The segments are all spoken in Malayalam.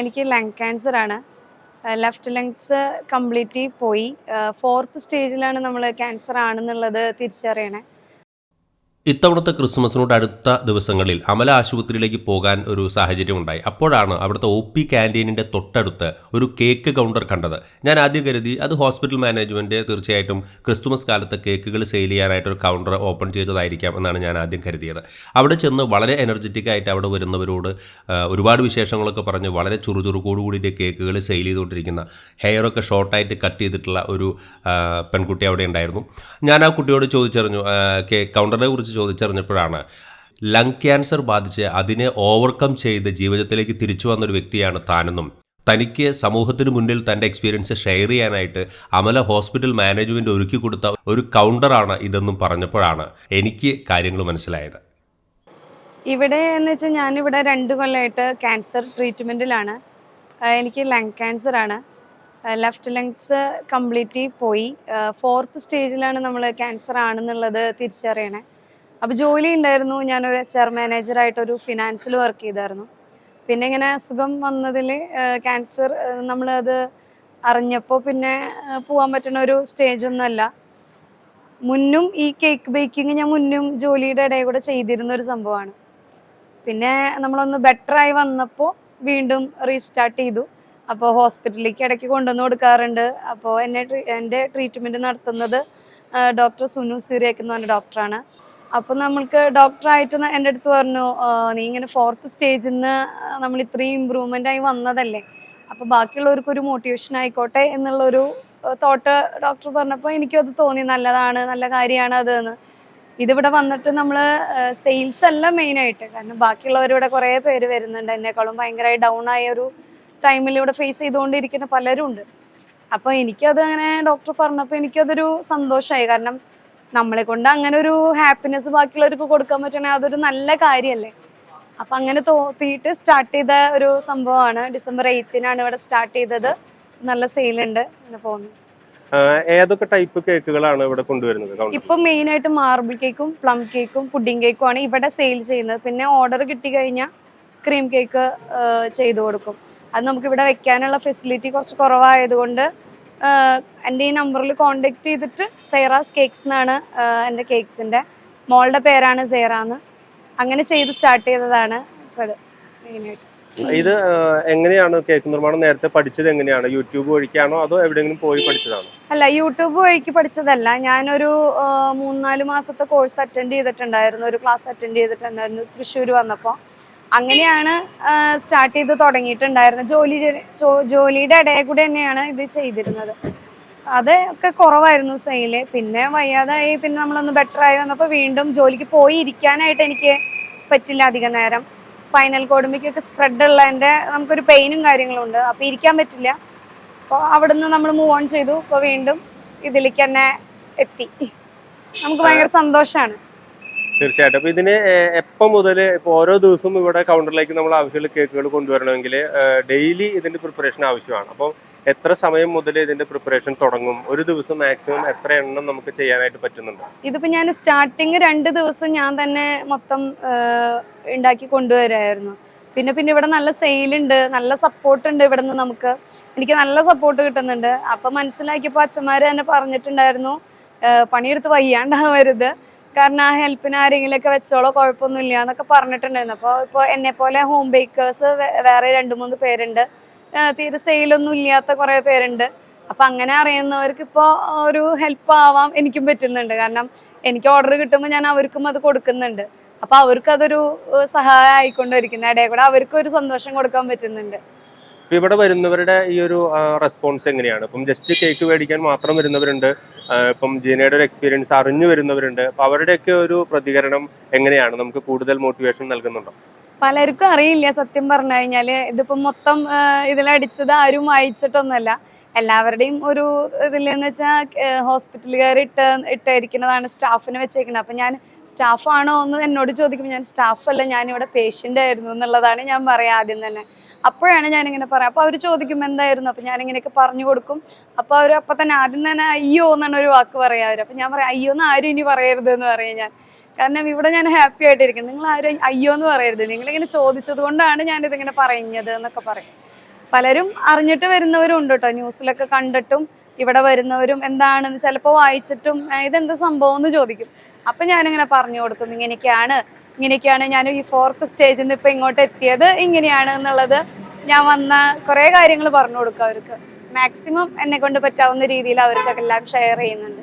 എനിക്ക് ലങ് ക്യാൻസർ ആണ്. ലെഫ്റ്റ് ലങ്സ് കംപ്ലീറ്റ്ലി പോയി. ഫോർത്ത് സ്റ്റേജിലാണ് നമ്മൾ ക്യാൻസർ ആണെന്നുള്ളത് തിരിച്ചറിയണേ. ഇത്തവണത്തെ ക്രിസ്മസിനോട് അടുത്ത ദിവസങ്ങളിൽ അമല ആശുപത്രിയിലേക്ക് പോകാൻ ഒരു സാഹചര്യം ഉണ്ടായി. അപ്പോഴാണ് അവിടുത്തെ ഒ പി ക്യാന്റീനിന്റെ തൊട്ടടുത്ത് ഒരു കേക്ക് കൗണ്ടർ കണ്ടത്. ഞാൻ ആദ്യം കരുതി അത് ഹോസ്പിറ്റൽ മാനേജ്മെന്റ് തീർച്ചയായിട്ടും ക്രിസ്തുമസ് കാലത്ത് കേക്കുകൾ സെയിൽ ചെയ്യാനായിട്ടൊരു കൗണ്ടർ ഓപ്പൺ ചെയ്തതായിരിക്കാം എന്നാണ് ഞാൻ ആദ്യം കരുതിയത്. അവിടെ ചെന്ന് വളരെ എനർജറ്റിക് ആയിട്ട് അവിടെ വരുന്നവരോട് ഒരുപാട് വിശേഷങ്ങളൊക്കെ പറഞ്ഞ് വളരെ ചുറുചുറുക്കോടുകൂടിയിട്ട് കേക്കുകൾ സെയിൽ ചെയ്തുകൊണ്ടിരിക്കുന്ന ഹെയറൊക്കെ ഷോർട്ടായിട്ട് കട്ട് ചെയ്തിട്ടുള്ള ഒരു പെൺകുട്ടി അവിടെ ഉണ്ടായിരുന്നു. ഞാൻ ആ കുട്ടിയോട് ചോദിച്ചറിഞ്ഞു കേക്ക് കൗണ്ടറിനെ കുറിച്ച് ചോദിച്ചറിഞ്ഞപ്പോഴാണ് ലങ് ക്യാൻസർ ബാധിച്ച് അതിനെ ഓവർകം ചെയ്ത് ജീവിതത്തിലേക്ക് തിരിച്ചു വന്നൊരു വ്യക്തിയാണ് താനെന്നും തനിക്ക് സമൂഹത്തിന് മുന്നിൽ തന്റെ എക്സ്പീരിയൻസ് ഷെയർ ചെയ്യാനായിട്ട് അമല ഹോസ്പിറ്റൽ മാനേജ്മെന്റ് ഒരുക്കി കൊടുത്ത ഒരു കൗണ്ടറാണ് ഇതെന്നും പറഞ്ഞപ്പോഴാണ് എനിക്ക് കാര്യങ്ങൾ മനസ്സിലായത്. ഇവിടെ എന്ന് വെച്ചാൽ ഞാനിവിടെ രണ്ട് കൊല്ലമായിട്ട് ക്യാൻസർ ട്രീറ്റ്മെന്റിലാണ് എനിക്ക് ലങ് ക്യാൻസർ ആണ്. ലെഫ്റ്റ് ലങ്സ് കംപ്ലീറ്റ് പോയി. ഫോർത്ത് സ്റ്റേജിലാണ് നമ്മൾ ക്യാൻസർ ആണെന്നുള്ളത് തിരിച്ചറിയണേ. അപ്പോൾ ജോലി ഉണ്ടായിരുന്നു. ഞാനൊരു എച്ച് ആർ മാനേജറായിട്ടൊരു ഫിനാൻസിൽ വർക്ക് ചെയ്തായിരുന്നു. പിന്നെ ഇങ്ങനെ അസുഖം വന്നതിൽ ക്യാൻസർ നമ്മളത് അറിഞ്ഞപ്പോൾ പിന്നെ പോകാൻ പറ്റുന്ന ഒരു സ്റ്റേജ് ഒന്നുമല്ല മുന്നും ഈ കേക്ക് ബേക്കിംഗ് ഞാൻ മുന്നും ജോലിയുടെ ഇടയിൽ കൂടെ ചെയ്തിരുന്ന ഒരു സംഭവമാണ്. പിന്നെ നമ്മളൊന്ന് ബെറ്റർ ആയി വന്നപ്പോൾ വീണ്ടും റീസ്റ്റാർട്ട് ചെയ്തു. അപ്പോൾ ഹോസ്പിറ്റലിലേക്ക് ഇടയ്ക്ക് കൊണ്ടുവന്ന് കൊടുക്കാറുണ്ട്. അപ്പോൾ എന്നെ എന്റെ ട്രീറ്റ്മെന്റ് നടത്തുന്നത് ഡോക്ടർ സുനു സിറിയക്ക് എന്ന് പറഞ്ഞ ഡോക്ടറാണ് അപ്പോൾ നമ്മൾക്ക് ഡോക്ടറായിട്ട് എന്റെ അടുത്ത് പറഞ്ഞു നീ ഇങ്ങനെ ഫോർത്ത് സ്റ്റേജിൽ നിന്ന് നമ്മൾ ഇത്രയും ഇമ്പ്രൂവ്മെന്റ് ആയി വന്നതല്ലേ. അപ്പോൾ ബാക്കിയുള്ളവർക്ക് ഒരു മോട്ടിവേഷൻ ആയിക്കോട്ടെ എന്നുള്ളൊരു തോട്ട് ഡോക്ടർ പറഞ്ഞപ്പോൾ എനിക്കും അത് തോന്നി. നല്ലതാണ് നല്ല കാര്യമാണ് അത് എന്ന് ഇതിവിടെ വന്നിട്ട് നമ്മൾ സെയിൽസ് അല്ല മെയിനായിട്ട് കാരണം ബാക്കിയുള്ളവരിവിടെ കുറേ പേര് വരുന്നുണ്ട്. എന്നെക്കാളും ഭയങ്കരമായി ഡൗൺ ആയ ഒരു ടൈമിൽ ഇവിടെ ഫേസ് ചെയ്തുകൊണ്ടിരിക്കുന്ന പലരും ഉണ്ട് അപ്പോൾ എനിക്കത് അങ്ങനെ ഡോക്ടർ പറഞ്ഞപ്പോൾ എനിക്കതൊരു സന്തോഷമായി കാരണം നമ്മളെ കൊണ്ട് അങ്ങനെ ഒരു ഹാപ്പിനെസ് ബാക്കിയുള്ളവർക്ക് കൊടുക്കാൻ പറ്റണേ അതൊരു നല്ല കാര്യമല്ലേ അപ്പം അങ്ങനെ തോത്തിയിട്ട് സ്റ്റാർട്ട് ചെയ്ത ഒരു സംഭവമാണ്. ഡിസംബർ എയ്ത്തിനാണ് ഇവിടെ സ്റ്റാർട്ട് ചെയ്തത്. നല്ല സെയിൽ ഉണ്ട് പോകുന്നു ഏതൊക്കെ ടൈപ്പ് കേക്കുകളാണ് ഇവിടെ കൊണ്ടുവരുന്നത്? ഇപ്പൊ മെയിൻ ആയിട്ട് മാർബിൾ കേക്കും പ്ലം കേക്കും പുഡിംഗ് കേക്കും ആണ് ഇവിടെ സെയിൽ ചെയ്യുന്നത്. പിന്നെ ഓർഡർ കിട്ടി കഴിഞ്ഞാൽ ക്രീം കേക്ക് ചെയ്തു കൊടുക്കും. അത് നമുക്ക് ഇവിടെ വെക്കാനുള്ള ഫെസിലിറ്റി കുറച്ച് കുറവായതുകൊണ്ട് എന്റെ ഈ നമ്പറിൽ കോണ്ടാക്ട് ചെയ്തിട്ട് സൈറാസ് കേക്ക്സ് എന്നാണ് എന്റെ കേക്ക്സിന്റെ. മോളുടെ പേരാണ് സൈറാന്ന്. അങ്ങനെ ചെയ്ത് സ്റ്റാർട്ട് ചെയ്തതാണ് ഇപ്പോൾ ഇത് മെയിനായിട്ട്. ഇത് എങ്ങനെയാണ് കേക്ക് നിർമ്മാണം നേരത്തെ പഠിച്ചത് എങ്ങനെയാണ്? യൂട്യൂബ് വഴിക്കാണോ അതോ എവിടെയെങ്കിലും പോയി പഠിച്ചതാണോ? അല്ല യൂട്യൂബ് വഴിക്ക് പഠിച്ചതല്ല. ഞാനൊരു മൂന്നാൽ മാസത്തെ കോഴ്സ് അറ്റൻഡ് ചെയ്തിട്ടുണ്ടായിരുന്നു. ഒരു ക്ലാസ് അറ്റൻഡ് ചെയ്തിട്ടുണ്ടായിരുന്നു തൃശ്ശൂർ വന്നപ്പോൾ. അങ്ങനെയാണ് സ്റ്റാർട്ട് ചെയ്ത് തുടങ്ങിയിട്ടുണ്ടായിരുന്നത്. ജോലി ജോലിയുടെ ഇടയിൽ കൂടെ തന്നെയാണ് ഇത് ചെയ്തിരുന്നത്. അത് ഒക്കെ കുറവായിരുന്നു സെയിൽ. പിന്നെ വയ്യാതായി പിന്നെ നമ്മളൊന്ന് ബെറ്റർ ആയി വന്നപ്പോൾ വീണ്ടും ജോലിക്ക് പോയി ഇരിക്കാനായിട്ട് എനിക്ക് പറ്റില്ല അധിക നേരം. സ്പൈനൽ കോഡുമിക്കൊക്കെ സ്പ്രെഡ് ഉള്ള എന്റെ നമുക്കൊരു പെയിനും കാര്യങ്ങളും ഉണ്ട്. അപ്പോൾ ഇരിക്കാൻ പറ്റില്ല. അപ്പോൾ അവിടുന്ന് നമ്മൾ മൂവ് ഓൺ ചെയ്തു. അപ്പോൾ വീണ്ടും ഇതിലേക്ക് തന്നെ എത്തി. നമുക്ക് ഭയങ്കര സന്തോഷമാണ് തീർച്ചയായിട്ടും. അപ്പൊ ഇതിന് എപ്പം മുതൽ ഇപ്പൊ ഓരോ ദിവസവും ഇവിടെ കൗണ്ടറിലേക്ക് നമ്മൾ ആവശ്യമുള്ള കേക്കുകൾ കൊണ്ടുവരണമെങ്കിൽ ഡെയിലി ഇതിന്റെ പ്രിപ്പറേഷൻ ആവശ്യമാണ്. അപ്പോൾ എത്ര സമയം മുതൽ ഇതിന്റെ പ്രിപ്പറേഷൻ തുടങ്ങും? ഒരു ദിവസം മാക്സിമം എത്ര എണ്ണം നമുക്ക് ചെയ്യാനായിട്ട് പറ്റുന്നുണ്ട്? ഇതിപ്പോ ഞാൻ സ്റ്റാർട്ടിങ് രണ്ട് ദിവസം ഞാൻ തന്നെ മൊത്തം ഉണ്ടാക്കി കൊണ്ടുവരായിരുന്നു. പിന്നെ പിന്നെ ഇവിടെ നല്ല സെയിലുണ്ട് നല്ല സപ്പോർട്ട് ഉണ്ട് ഇവിടെ നിന്ന് നമുക്ക്. എനിക്ക് നല്ല സപ്പോർട്ട് കിട്ടുന്നുണ്ട്. അപ്പൊ മനസ്സിലാക്കിയപ്പോൾ അച്ഛന്മാർ തന്നെ പറഞ്ഞിട്ടുണ്ടായിരുന്നു പണിയെടുത്ത് വയ്യാണ്ടാവരുത്. കാരണം ആ ഹെൽപ്പിന് ആരെങ്കിലുമൊക്കെ വെച്ചോളോ കുഴപ്പമൊന്നുമില്ല എന്നൊക്കെ പറഞ്ഞിട്ടുണ്ടായിരുന്നു. അപ്പോൾ ഇപ്പോൾ എന്നെ പോലെ ഹോം ബേക്കേഴ്സ് വേറെ രണ്ട് മൂന്ന് പേരുണ്ട്. തീരെ സെയിലൊന്നും ഇല്ലാത്ത കുറേ പേരുണ്ട്. അപ്പം അങ്ങനെ അറിയുന്നവർക്ക് ഇപ്പോൾ ഒരു ഹെൽപ്പ് ആവാം എനിക്കും പറ്റുന്നുണ്ട്. കാരണം എനിക്ക് ഓർഡർ കിട്ടുമ്പോൾ ഞാൻ അവർക്കും അത് കൊടുക്കുന്നുണ്ട്. അപ്പോൾ അവർക്കതൊരു സഹായം ആയിക്കൊണ്ടിരിക്കുന്ന. ഇടയിൽ കൂടെ അവർക്കും ഒരു സന്തോഷം കൊടുക്കാൻ പറ്റുന്നുണ്ട്. ഇപ്പൊ ഇവിടെ വരുന്നവരുടെ ഈ ഒരു റെസ്പോൺസ് എങ്ങനെയാണ്? ഇപ്പം ജസ്റ്റ് കേക്ക് മേടിക്കാൻ മാത്രം വരുന്നവരുണ്ട്. ഇപ്പം ജീനയുടെ ഒരു എക്സ്പീരിയൻസ് അറിഞ്ഞു വരുന്നവരുണ്ട്. അപ്പൊ അവരുടെയൊക്കെ ഒരു പ്രതികരണം എങ്ങനെയാണ്? നമുക്ക് കൂടുതൽ മോട്ടിവേഷൻ നൽകുന്നുണ്ടോ? പലർക്കും അറിയില്ല സത്യം പറഞ്ഞു കഴിഞ്ഞാൽ ഇതിപ്പം മൊത്തം ഇതിലടിച്ചത് ആരും വായിച്ചിട്ടൊന്നുമല്ല. എല്ലാവരുടെയും ഒരു ഇതിലെന്ന് വെച്ചാൽ ഹോസ്പിറ്റലുകാർ ഇട്ട് ഇട്ടായിരിക്കുന്നതാണ് സ്റ്റാഫിന് വെച്ചേക്കുന്നത് അപ്പം ഞാൻ സ്റ്റാഫാണോ എന്ന് എന്നോട് ചോദിക്കുമ്പോൾ ഞാൻ സ്റ്റാഫല്ല ഞാനിവിടെ പേഷ്യന്റ് ആയിരുന്നു എന്നുള്ളതാണ് ഞാൻ പറയാം ആദ്യം തന്നെ. അപ്പോഴാണ് ഞാനിങ്ങനെ പറയാം. അപ്പോൾ അവർ ചോദിക്കും എന്തായിരുന്നു? അപ്പോൾ ഞാനിങ്ങനെയൊക്കെ പറഞ്ഞു കൊടുക്കും. അപ്പോൾ അവർ അപ്പം തന്നെ ആദ്യം തന്നെ അയ്യോ എന്നാണ് ഒരു വാക്ക് പറയാം അവർ അപ്പം ഞാൻ പറയാം അയ്യോ എന്ന് ആരും ഇനി പറയരുത് എന്ന് പറയും ഞാൻ. കാരണം ഇവിടെ ഞാൻ ഹാപ്പി ആയിട്ടിരിക്കുന്നു. നിങ്ങൾ ആരും അയ്യോ എന്ന് പറയരുത്. നിങ്ങളിങ്ങനെ ചോദിച്ചത് കൊണ്ടാണ് ഞാനിതിങ്ങനെ പറഞ്ഞത് എന്നൊക്കെ പറയും. പലരും അറിഞ്ഞിട്ട് വരുന്നവരും ഉണ്ട് കേട്ടോ ന്യൂസിലൊക്കെ കണ്ടിട്ടും ഇവിടെ വരുന്നവരും എന്താണെന്ന് ചിലപ്പോൾ വായിച്ചിട്ടും ഇതെന്ത് സംഭവം എന്ന് ചോദിക്കും. അപ്പം ഞാനിങ്ങനെ പറഞ്ഞു കൊടുക്കും ഇങ്ങനെയൊക്കെയാണ് ഇങ്ങനെയൊക്കെയാണ് ഞാൻ ഈ ഫോർത്ത് സ്റ്റേജിൽ നിന്ന് ഇപ്പം ഇങ്ങോട്ട് എത്തിയത് ഇങ്ങനെയാണ് എന്നുള്ളത് ഞാൻ വന്ന കുറേ കാര്യങ്ങൾ പറഞ്ഞു കൊടുക്കും അവർക്ക്. മാക്സിമം എന്നെ കൊണ്ട് പറ്റാവുന്ന രീതിയിൽ അവർക്കൊക്കെ എല്ലാം ഷെയർ ചെയ്യുന്നുണ്ട്.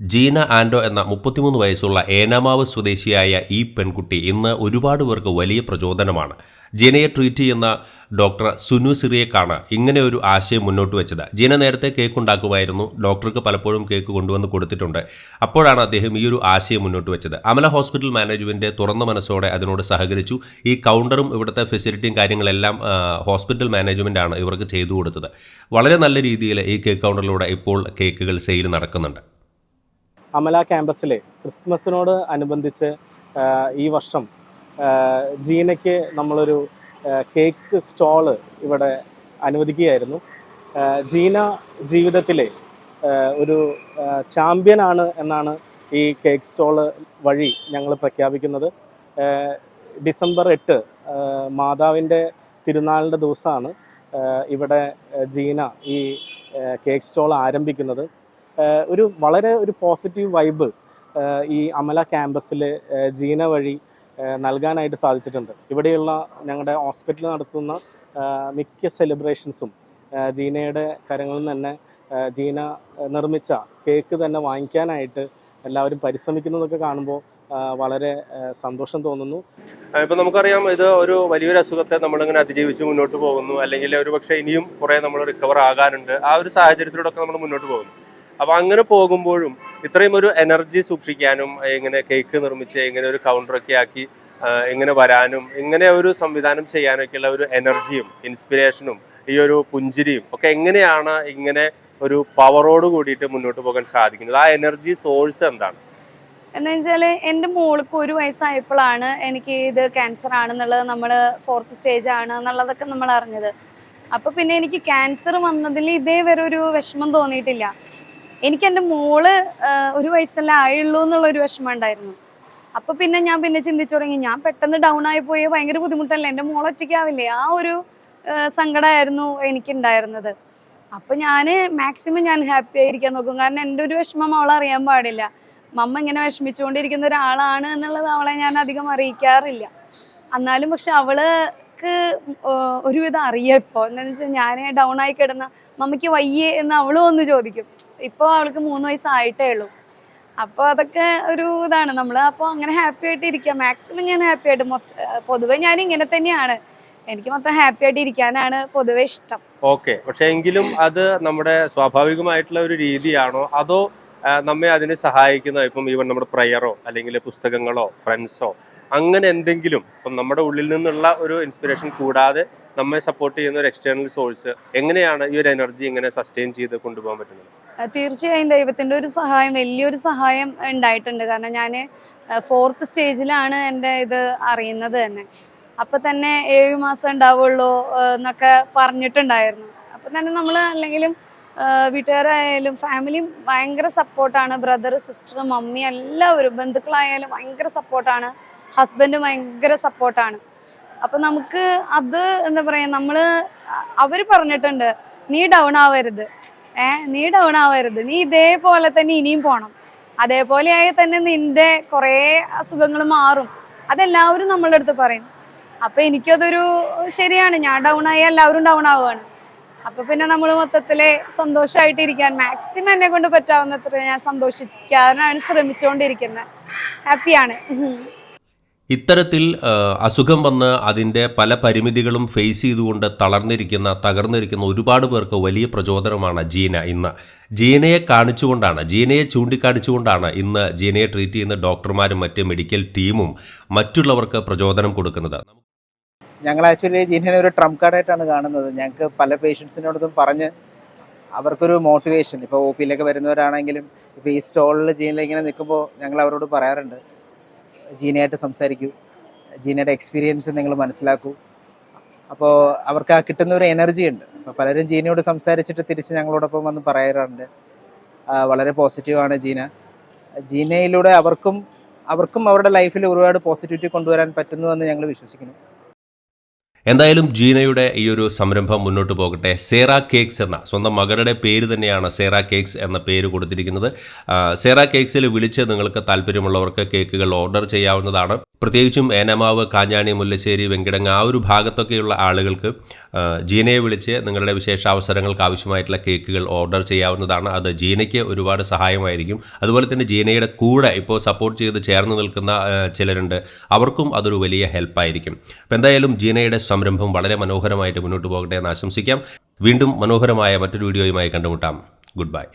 ജീന ആൻഡോ എന്ന മുപ്പത്തിമൂന്ന് വയസ്സുള്ള ഏനാമാവ് സ്വദേശിയായ ഈ പെൺകുട്ടി ഇന്ന് ഒരുപാട് പേർക്ക് വലിയ പ്രചോദനമാണ്. ജീനയെ ട്രീറ്റ് ചെയ്യുന്ന ഡോക്ടർ സുനു സിറിയക്കാണ് ഇങ്ങനെ ഒരു ആശയം മുന്നോട്ട് വെച്ചത്. ജീന നേരത്തെ കേക്ക് ഉണ്ടാക്കുമായിരുന്നു. ഡോക്ടർക്ക് പലപ്പോഴും കേക്ക് കൊണ്ടുവന്ന് കൊടുത്തിട്ടുണ്ട്. അപ്പോഴാണ് അദ്ദേഹം ഈ ഒരു ആശയം മുന്നോട്ട് വെച്ചത്. അമല ഹോസ്പിറ്റൽ മാനേജ്മെന്റ് തുറന്ന മനസ്സോടെ അതിനോട് സഹകരിച്ചു. ഈ കൗണ്ടറും ഇവിടുത്തെ ഫെസിലിറ്റിയും കാര്യങ്ങളെല്ലാം ഹോസ്പിറ്റൽ മാനേജ്മെന്റ് ആണ് ഇവർക്ക് ചെയ്തു കൊടുത്തത്. വളരെ നല്ല രീതിയിൽ ഈ കേക്ക് കൗണ്ടറിലൂടെ ഇപ്പോൾ കേക്കുകൾ സെയിൽ നടക്കുന്നുണ്ട്. അമല ക്യാമ്പസിലെ ക്രിസ്മസിനോട് അനുബന്ധിച്ച് ഈ വർഷം ജീനയ്ക്ക് നമ്മളൊരു കേക്ക് സ്റ്റോൾ ഇവിടെ അനുവദിക്കുകയായിരുന്നു. ജീന ജീവിതത്തിലെ ഒരു ചാമ്പ്യനാണ് എന്നാണ് ഈ കേക്ക് സ്റ്റോൾ വഴി ഞങ്ങൾ പ്രഖ്യാപിക്കുന്നത്. ഡിസംബർ എട്ട് മാതാവിന്റെ തിരുനാളിന്റെ ദിവസമാണ് ഇവിടെ ജീന ഈ കേക്ക് സ്റ്റോൾ ആരംഭിക്കുന്നത്. ഒരു വളരെ ഒരു പോസിറ്റീവ് വൈബ് ഈ അമല ക്യാമ്പസിൽ ജീന വഴി നൽകാനായിട്ട് സാധിച്ചിട്ടുണ്ട്. ഇവിടെയുള്ള ഞങ്ങളുടെ ഹോസ്പിറ്റൽ നടത്തുന്ന മിക്ക സെലിബ്രേഷൻസും ജീനയുടെ കരങ്ങളിൽ നിന്ന് തന്നെ ജീന നിർമ്മിച്ച കേക്ക് തന്നെ വാങ്ങിക്കാനായിട്ട് എല്ലാവരും പരിശ്രമിക്കുന്നതൊക്കെ കാണുമ്പോൾ വളരെ സന്തോഷം തോന്നുന്നു. ഇപ്പൊ നമുക്കറിയാം ഇത് ഒരു വലിയൊരു അസുഖത്തെ നമ്മളിങ്ങനെ അതിജീവിച്ച് മുന്നോട്ട് പോകുന്നു. അല്ലെങ്കിൽ ഒരു പക്ഷേ ഇനിയും കുറേ നമ്മൾ റിക്കവർ ആകാനുണ്ട്. ആ ഒരു സാഹചര്യത്തിലൂടെ ഒക്കെ നമ്മൾ മുന്നോട്ട് പോകുന്നു. അപ്പൊ അങ്ങനെ പോകുമ്പോഴും ഇത്രയും ഒരു എനർജി സൂക്ഷിക്കാനും ഇങ്ങനെ കേക്ക് നിർമ്മിച്ച് ഇങ്ങനെ ഒരു കൗണ്ടറൊക്കെ ആക്കി ഇങ്ങനെ വരാനും ഇങ്ങനെ ഒരു സംവിധാനം ചെയ്യാനൊക്കെയുള്ള ഒരു എനർജിയും ഇൻസ്പിറേഷനും ഈ ഒരു പുഞ്ചിരിയും ഒക്കെ എങ്ങനെയാണ് ഇങ്ങനെ ഒരു പവറോട് കൂടിയിട്ട് മുന്നോട്ട് പോകാൻ സാധിക്കുന്നത്? ആ എനർജി സോഴ്സ് എന്താണ്? എന്ന് വെച്ചാൽ എന്റെ മോൾക്ക് ഒരു വയസ്സായപ്പോഴാണ് എനിക്ക് ഇത് ക്യാൻസർ ആണെന്നുള്ളത് നമ്മൾ ഫോർത്ത് സ്റ്റേജ് ആണ് എന്നുള്ളതൊക്കെ നമ്മൾ അറിഞ്ഞത് അപ്പോൾ പിന്നെ എനിക്ക് ക്യാൻസർ വന്നതിൽ ഇതേ വരെ ഒരു വിഷമം തോന്നിയിട്ടില്ല. എനിക്ക് എന്റെ മോൾ ഒരു വയസ്സല്ല ആയുള്ളൂ എന്നുള്ള ഒരു വിഷമം ഉണ്ടായിരുന്നു. അപ്പൊ പിന്നെ ഞാൻ പിന്നെ ചിന്തിച്ചു തുടങ്ങി. ഞാൻ പെട്ടെന്ന് ഡൗൺ ആയി പോയി. ഭയങ്കര ബുദ്ധിമുട്ടല്ലേ? എന്റെ മോൾ ഒറ്റയ്ക്കാവില്ലേ? ആ ഒരു സങ്കടമായിരുന്നു എനിക്കുണ്ടായിരുന്നത്. അപ്പൊ ഞാൻ മാക്സിമം ഞാൻ ഹാപ്പി ആയിരിക്കാൻ നോക്കും. കാരണം എന്റെ ഒരു വിഷമം അവളെ അറിയാൻ പാടില്ല. മമ്മ ഇങ്ങനെ വിഷമിച്ചുകൊണ്ടിരിക്കുന്ന ഒരാളാണ് എന്നുള്ളത് അവളെ ഞാൻ അധികം അറിയിക്കാറില്ല. എന്നാലും പക്ഷെ ഏർ ഒരുവിധം അറിയാം ഇപ്പോൾ എന്താണെന്ന് വെച്ചാൽ ഞാൻ ഡൗൺ ആയി കിടന്ന മമ്മയ്ക്ക് വയ്യേ എന്ന് അവളും ഒന്ന് ചോദിക്കും. ഇപ്പോൾ അവൾക്ക് മൂന്ന് വയസ്സായിട്ടേ ഉള്ളൂ. അപ്പോൾ അതൊക്കെ ഒരു ഇതാണ്. നമ്മൾ അപ്പോൾ അങ്ങനെ ഹാപ്പി ആയിട്ട് ഇരിക്കുക മാക്സിമം ഞാൻ ഹാപ്പി ആയിട്ട് പൊതുവെ ഞാൻ ഇങ്ങനെ തന്നെയാണ്. എനിക്ക് മൊത്തം ഹാപ്പി ആയിട്ട് ഇരിക്കാനാണ് പൊതുവെ ഇഷ്ടം. ഓക്കെ പക്ഷെ എങ്കിലും അത് നമ്മുടെ സ്വാഭാവികമായിട്ടുള്ള ഒരു രീതിയാണോ? അതോ നമ്മെ അതിന് സഹായിക്കുന്ന ഇപ്പം ഈവൻ നമ്മുടെ പ്രയറോ അല്ലെങ്കിൽ പുസ്തകങ്ങളോ ഫ്രണ്ട്സോ അങ്ങനെ എന്തെങ്കിലും ഇപ്പം നമ്മുടെ ഉള്ളിൽ നിന്നുള്ള ഒരു ഇൻസ്പിറേഷൻ കൂടാതെ നമ്മെ സപ്പോർട്ട് ചെയ്യുന്ന ഒരു എക്സ്റ്റേണൽ സോഴ്സ് എങ്ങനെയാണ് ഈ ഒരു എനർജി ഇങ്ങനെ സസ്റ്റെയിൻ ചെയ്ത് കൊണ്ടുപോകാൻ പറ്റുന്നത്? തീർച്ചയായും ദൈവത്തിന്റെ ഒരു സഹായം വലിയൊരു സഹായം ഉണ്ടായിട്ടുണ്ട്. കാരണം ഞാൻ ഫോർത്ത് സ്റ്റേജിലാണ് എന്റെ ഇത് അറിയുന്നത് തന്നെ. അപ്പം തന്നെ ഏഴ് മാസം ഉണ്ടാവുള്ളൂ എന്നൊക്കെ പറഞ്ഞിട്ടുണ്ടായിരുന്നു. അപ്പം തന്നെ നമ്മൾ അല്ലെങ്കിലും വീട്ടുകാരായാലും ഫാമിലിയും ഭയങ്കര സപ്പോർട്ടാണ് ബ്രദർ സിസ്റ്റർ മമ്മി എല്ലാവരും ബന്ധുക്കളായാലും ഭയങ്കര സപ്പോർട്ടാണ് ഹസ്ബൻഡ് ഭയങ്കര സപ്പോർട്ടാണ്. അപ്പൊ നമുക്ക് അത് എന്താ പറയാ നമ്മൾ അവർ പറഞ്ഞിട്ടുണ്ട് നീ ഡൗൺ ആവരുത്. ഏ നീ ഡൗൺ ആവരുത്. നീ ഇതേപോലെ തന്നെ ഇനിയും പോണം. അതേപോലെ ആയി തന്നെ നിന്റെ കുറേ അസുഖങ്ങൾ മാറും. അതെല്ലാവരും നമ്മളുടെ അടുത്ത് പറയും. അപ്പൊ എനിക്കതൊരു ശരിയാണ്. ഞാൻ ഡൗൺ ആയി എല്ലാവരും ഡൗൺ ആവുകയാണ്. അപ്പൊ പിന്നെ നമ്മൾ മൊത്തത്തിൽ സന്തോഷമായിട്ടിരിക്കാൻ മാക്സിമം എന്നെ കൊണ്ട് പറ്റാവുന്നത്ര ഞാൻ സന്തോഷിക്കാനാണ് ശ്രമിച്ചുകൊണ്ടിരിക്കുന്നത് ഹാപ്പിയാണ് ഇത്തരത്തിൽ അസുഖം വന്ന് അതിന്റെ പല പരിമിതികളും ഫേസ് ചെയ്തുകൊണ്ട് തളർന്നിരിക്കുന്ന തകർന്നിരിക്കുന്ന ഒരുപാട് പേർക്ക് വലിയ പ്രചോദനമാണ് ജീന ഇന്ന്. ജീനയെ കാണിച്ചുകൊണ്ടാണ് ജീനയെ ചൂണ്ടിക്കാണിച്ചുകൊണ്ടാണ് ഇന്ന് ജീനയെ ട്രീറ്റ് ചെയ്യുന്ന ഡോക്ടർമാരും മറ്റ് മെഡിക്കൽ ടീമും മറ്റുള്ളവർക്ക് പ്രചോദനം കൊടുക്കുന്നത്. ഞങ്ങൾ ആക്ച്വലി ജീനനെ ഒരു ട്രംപ് കാർഡായിട്ടാണ് കാണുന്നത്. ഞങ്ങൾക്ക് പല പേഷ്യൻസിനോടൊന്നും പറഞ്ഞ് അവർക്കൊരു മോട്ടിവേഷൻ ഇപ്പോൾ ഒ പിയിലൊക്കെ വരുന്നവരാണെങ്കിലും ഇപ്പോൾ ഈ സ്റ്റോളിൽ ജീനിലിങ്ങനെ നിൽക്കുമ്പോൾ ഞങ്ങൾ അവരോട് പറയാറുണ്ട് ജീനയായിട്ട് സംസാരിക്കൂ. ജീനയുടെ എക്സ്പീരിയൻസ് നിങ്ങൾ മനസ്സിലാക്കൂ. അപ്പോൾ അവർക്ക് ആ കിട്ടുന്ന ഒരു എനർജി ഉണ്ട്. അപ്പോൾ പലരും ജീനയോട് സംസാരിച്ചിട്ട് തിരിച്ച് ഞങ്ങളോടൊപ്പം വന്ന് പറയാറുണ്ട്. വളരെ പോസിറ്റീവാണ് ജീന. ജീനയിലൂടെ അവർക്കും അവർക്കും അവരുടെ ലൈഫിൽ ഒരുപാട് പോസിറ്റിവിറ്റി കൊണ്ടുവരാൻ പറ്റുന്നുവെന്ന് ഞങ്ങൾ വിശ്വസിക്കുന്നു. എന്തായാലും ജീനയുടെ ഈ ഒരു സംരംഭം മുന്നോട്ട് പോകട്ടെ. സേറ കേക്സ് എന്ന സ്വന്തം മകളുടെ പേര് തന്നെയാണ് സേറ കേക്സ് എന്ന പേര് കൊടുത്തിരിക്കുന്നത്. സേറ കേക്ക്സിൽ വിളിച്ച് നിങ്ങൾക്ക് താല്പര്യമുള്ളവർക്ക് കേക്കുകൾ ഓർഡർ ചെയ്യാവുന്നതാണ്. പ്രത്യേകിച്ചും ഏനമാവ് കാഞ്ഞാണി മുല്ലശ്ശേരി വെങ്കിടങ്ങ് ആ ഒരു ഭാഗത്തൊക്കെയുള്ള ആളുകൾക്ക് ജീനയെ വിളിച്ച് നിങ്ങളുടെ വിശേഷാവസരങ്ങൾക്ക് ആവശ്യമായിട്ടുള്ള കേക്കുകൾ ഓർഡർ ചെയ്യാവുന്നതാണ്. അത് ജീനയ്ക്ക് ഒരുപാട് സഹായമായിരിക്കും. അതുപോലെ തന്നെ ജീനയുടെ കൂടെ ഇപ്പോൾ സപ്പോർട്ട് ചെയ്ത് ചേർന്ന് നിൽക്കുന്ന ചിലരുണ്ട്. അവർക്കും അതൊരു വലിയ ഹെൽപ്പായിരിക്കും. അപ്പോൾ എന്തായാലും ജീനയുടെ സംരംഭം വളരെ മനോഹരമായിട്ട് മുന്നോട്ട് പോകട്ടെ എന്ന് ആശംസിക്കാം. വീണ്ടും മനോഹരമായ മറ്റൊരു വീഡിയോയുമായി കണ്ടുമുട്ടാം. Good bye